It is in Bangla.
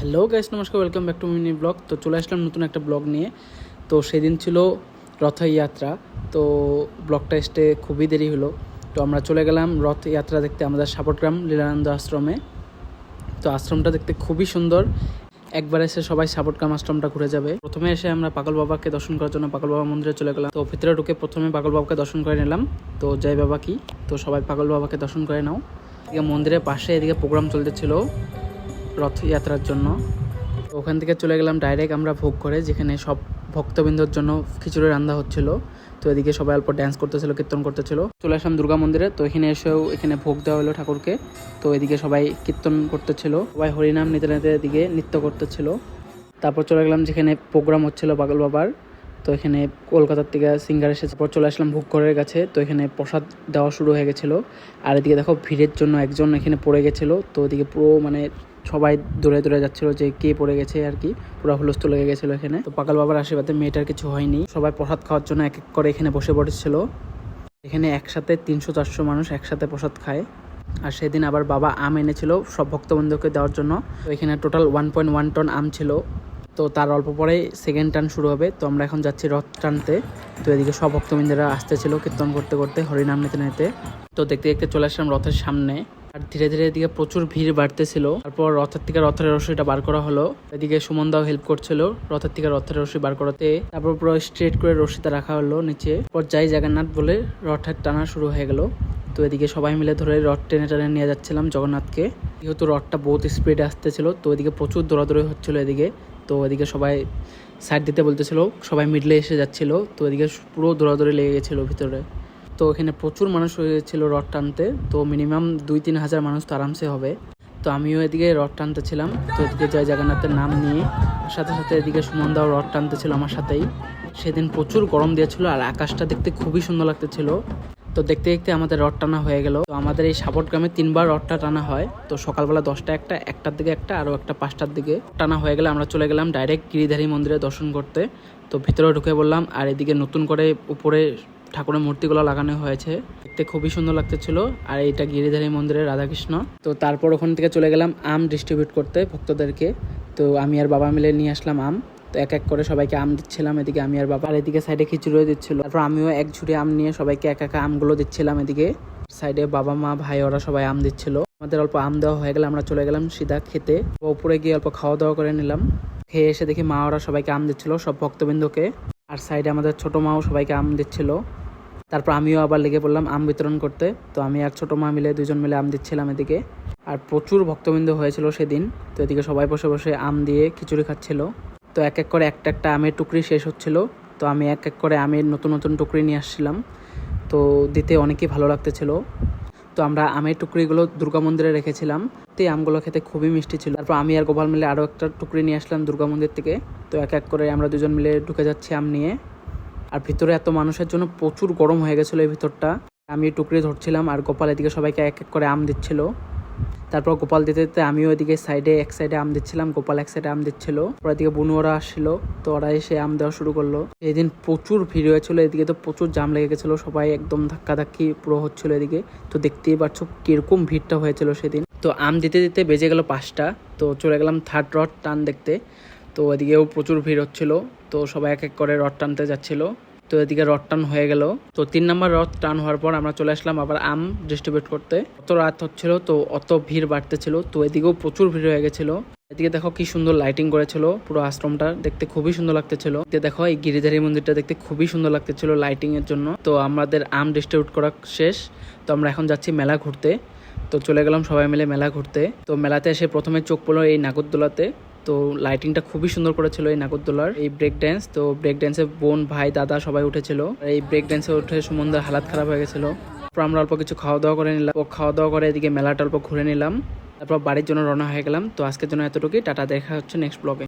হ্যালো গাইস নমস্কার welcome back to mini blog তো চলে আসলাম নতুন একটা ব্লগ নিয়ে। তো সেদিন ছিল রথযাত্রা। তো ব্লগটা আসতে খুবই দেরি হলো। তো আমরা চলে গেলাম রথযাত্রা দেখতে আমাদের সাপটগ্রাম লীলানন্দ আশ্রমে। তো আশ্রমটা দেখতে খুবই সুন্দর। একবার এসে সবাই সাপটগ্রাম আশ্রমটা ঘুরে যাবে। প্রথমে এসে আমরা পাগল বাবাকে দর্শন করার জন্য পাগল বাবা মন্দিরে চলে গেলাম। তো ভিতরে ঢুকে প্রথমে পাগল বাবাকে দর্শন করে নিলাম। তো জয় বাবা কি? তো সবাই পাগল বাবাকে দর্শন করে নাও। এদিকে মন্দিরের পাশে এদিকে প্রোগ্রাম চলতেছিল। রথযাত্রার জন্য। ওখান থেকে চলে গেলাম ডাইরেক্ট আমরা ভোগ করে, যেখানে সব ভক্তবৃন্দর জন্য খিচুড়ি রান্না হচ্ছিল। তো এদিকে সবাই অল্প ড্যান্স করতেছিল, কীর্তন করতেছিল। চলে আসলাম দুর্গা মন্দিরে, তো এখানে এসেও এখানে ভোগ দেওয়া হলো ঠাকুরকে। তো এদিকে সবাই কীর্তন করতেছিল, সবাই হরিনাম নিতে নিতে এদিকে নৃত্য করতেছিল। তারপর চলে গেলাম যেখানে প্রোগ্রাম হচ্ছিল পাগল বাবার। তো এখানে কলকাতার থেকে সিঙ্গার এসে তারপর চলে আসলাম ভোগ করার কাছে। তো এখানে প্রসাদ দেওয়া শুরু হয়ে গেছিল। আর এদিকে দেখো ভিড়ের জন্য একজন এখানে পড়ে গেছিল। তো এদিকে পুরো মানে সবাই দৌড়ে দৌড়ে যাচ্ছিল যে কে পড়ে গেছে আর কি। পুরো হুলস্থ লেগে গেছিল এখানে। তো পাকাল বাবার আশীর্বাদে মেয়েটার কিছু হয়নি। সবাই প্রসাদ খাওয়ার জন্য এক এক করে এখানে বসে পড়েছিল এখানে একসাথে তিনশো চারশো মানুষ একসাথে প্রসাদ খায়। আর সেদিন আবার বাবা আম এনেছিল সব ভক্তবৃন্দকে দেওয়ার জন্য। তো এখানে total one point one ton আম ছিল। তো তার অল্প পরেই সেকেন্ড টান শুরু হবে। তো আমরা এখন যাচ্ছি রথ টানতে। তো এদিকে সব ভক্তবৃন্দরা আসতেছিল কীর্তন করতে করতে, হরিনাম নিতে নিতে। তো দেখতে দেখতে চলে আসলাম রথের সামনে। আর ধীরে ধীরে এদিকে প্রচুর ভিড় বাড়তেছিল। তারপর রথের থেকে রথের রশিটা বার করা হলো। এদিকে সুমন দাও হেল্প করছিল রথের থেকে রথের রশি বার করাতে। তারপর পুরো স্ট্রেট করে রশিটা রাখা হলো নিচে। পর যাই জগন্নাথ বলে রথের টানা শুরু হয়ে গেল। তো এদিকে সবাই মিলে ধরে রথ টেনে টেনে নিয়ে যাচ্ছিলাম জগন্নাথকে। যেহেতু রথটা বহুত স্পিডে আসতেছিল, তো এদিকে প্রচুর দৌড়াদৌড়ি হচ্ছিল এদিকে। তো এদিকে সবাই সাইড দিতে বলতেছিল, সবাই মিডলে এসে যাচ্ছিল। তো এদিকে পুরো দৌড়াদৌড়ি লেগে গেছিল ভিতরে। তো এখানে প্রচুর মানুষ হয়েছিল রথ টানতে, তো মিনিমাম দুই তিন হাজার মানুষ তো আরামসে হবে। তো আমিও এদিকে রথ টানতেছিলাম তো এদিকে জয় জগন্নাথের নাম নিয়ে সাথে সাথে এদিকে সুমন দাও রথ টানতেছিল আমার সাথেই। সেদিন প্রচুর গরম দিয়েছিল আর আকাশটা দেখতে খুবই সুন্দর লাগতেছিল। তো দেখতে দেখতে আমাদের রথ টানা হয়ে গেল। তো আমাদের এই সাপোর্ট গ্রামে তিনবার রথটা টানা হয়। তো সকালবেলা দশটা একটা, একটার দিকে একটা, আরও একটা পাঁচটার দিকে টানা হয়ে গেলে আমরা চলে গেলাম ডাইরেক্ট গিরিধারী মন্দিরে দর্শন করতে। তো ভিতরে ঢুকে বললাম আর এদিকে নতুন করে উপরে ঠাকুরের মূর্তিগুলো লাগানো হয়েছে। দেখতে খুবই সুন্দর লাগতেছিল। আর এটা গিরিধারী মন্দিরের রাধাকৃষ্ণ। তো তারপর ওখান থেকে চলে গেলাম আম ডিস্ট্রিবিউট করতে ভক্তদেরকে। তো আমি আর বাবা মিলে নিয়ে আসলাম আম। তো এক এক করে সবাইকে আম দিচ্ছিলাম এদিকে আমি আর বাবা। আর এদিকে সাইডে খিচুড়িও দিচ্ছিল। তারপর আমিও এক ঝুড়ি আম নিয়ে সবাইকে এক এক আমগুলো দিচ্ছিলাম এদিকে। সাইডে বাবা, মা, ভাই, ওরা সবাই আম দিচ্ছিল। আমাদের অল্প আম দেওয়া হয়ে গেলে আমরা চলে গেলাম সিধা খেতে। উপরে গিয়ে অল্প খাওয়া দাওয়া করে নিলাম। খেয়ে এসে দেখি মা, ওরা সবাইকে আম দিচ্ছিল, সব ভক্তবৃন্দকে। আর সাইডে আমাদের ছোট মাও সবাইকে আম দিচ্ছিল। তারপর আমিও আবার লেগে পড়লাম আম বিতরণ করতে। তো আমি আর ছোটো মা মিলে দুজন মিলে আম দিচ্ছিলাম এদিকে। আর প্রচুর ভক্তবৃন্দ হয়েছিল সেদিন। তো এদিকে সবাই বসে বসে আম দিয়ে খিচুড়ি খাচ্ছিল। তো এক এক করে একটা একটা আমের টুকরি শেষ হচ্ছিল। তো আমি এক এক করে আমের নতুন নতুন টুকরি নিয়ে আসছিলাম। তো দিতে অনেকই ভালো লাগতেছিল। তো আমরা আমের টুকরিগুলো দুর্গা মন্দিরে রেখেছিলাম। তো এই আমগুলো খেতে খুবই মিষ্টি ছিল। তারপর আমি আর গোপাল মিলে আরও একটা টুকরি নিয়ে আসলাম দুর্গা মন্দির থেকে। তো এক এক করে আমরা দুজন মিলে ঢুকে যাচ্ছি আম নিয়ে। আর ভিতরে এত মানুষের জন্য প্রচুর গরম হয়ে গেছিল এই ভিতরটা। আমি টুকরি ধরছিলাম আর গোপাল এদিকে সবাইকে এক এক করে আম দিচ্ছিল। তারপর গোপাল দিতে দিতে আমিও ওইদিকে সাইডে এক সাইডে আম দিচ্ছিলাম, গোপাল এক সাইডে আম দিচ্ছিল। ওরা এদিকে বুনু ওরা আসছিল, তো ওরা এসে আম দেওয়া শুরু করল। এদিন প্রচুর ভিড় হয়েছিল, এদিকে তো প্রচুর জাম লেগে গেছিল, সবাই একদম ধাক্কাধাক্কি পুরো হচ্ছিল এদিকে। তো দেখতেই পাচ্ছ কীরকম ভিড়টা হয়েছিল সেদিন। তো আম দিতে দিতে বেজে গেল পাঁচটা, তো চলে গেলাম থার্ড রড টান দেখতে। তো এদিকেও প্রচুর ভিড় হচ্ছিল, তো সবাই এক এক করে রড টানতে যাচ্ছিল। তো এদিকে রথ টান হয়ে গেল। তো তিন নম্বর রথ টান হওয়ার পর আমরা চলে আসলাম আবার আম ডিস্ট্রিবিউট করতে। অত রাত হচ্ছিল, তো অত ভিড় বাড়তেছিল, তো এদিকেও প্রচুর ভিড় হয়ে গেছিল। এদিকে দেখো কি সুন্দর লাইটিং করেছিল, পুরো আশ্রমটা দেখতে খুবই সুন্দর লাগতেছিল। দেখো এই গিরিধারী মন্দিরটা দেখতে খুবই সুন্দর লাগতেছিল লাইটিং এর জন্য। তো আমাদের আম ডিস্ট্রিবিউট করা শেষ, তো আমরা এখন যাচ্ছি মেলা ঘুরতে। তো চলে গেলাম সবাই মিলে মেলা ঘুরতে। তো মেলাতে এসে প্রথমে চোখ পড়ল এই নাগরদোলাতে। তো লাইটিংটা খুবই সুন্দর করেছিল এই নাগরদোলার, এই ব্রেক ড্যান্স তো ব্রেক ড্যান্সে বোন, ভাই, দাদা সবাই উঠেছিল। এই ব্রেক ড্যান্সে উঠে সুমনদার হালাত খারাপ হয়ে গেছিল। তারপর আমরা অল্প কিছু খাওয়া দাওয়া করে নিলাম, ও খাওয়া দাওয়া করে এদিকে মেলাটা অল্প ঘুরে নিলাম। তারপর বাড়ির জন্য রওনা হয়ে গেলাম। তো আজকের জন্য এতটুকুই, টাটা, দেখা হচ্ছে নেক্সট ব্লগে